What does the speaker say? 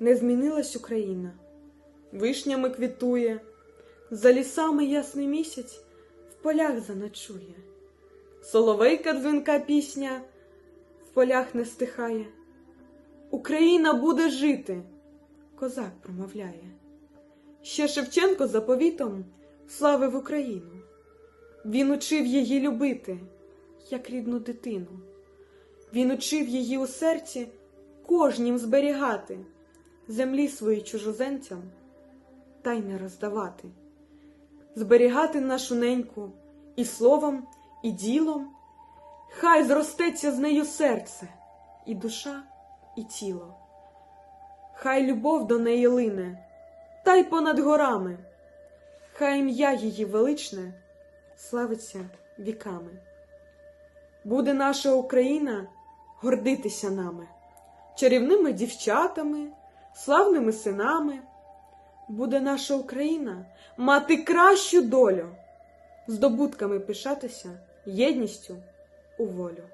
не змінилась Україна, вишнями квітує, за лісами ясний місяць в полях заночує. Соловейка дзвінка пісня в полях не стихає. Україна буде жити, козак промовляє. Ще Шевченко заповітом славив Україну. Він учив її любити, як рідну дитину. Він учив її у серці кожнім зберігати, землі свої чужоземцям та й не роздавати, зберігати нашу неньку і словом, і ділом, хай зростеться з нею серце, і душа, і тіло. Хай любов до неї лине, та й понад горами, хай ім'я її величне славиться віками. Буде наша Україна гордитися нами, чарівними дівчатами, славними синами. Буде наша Україна мати кращу долю, здобутками пишатися єдністю у волю.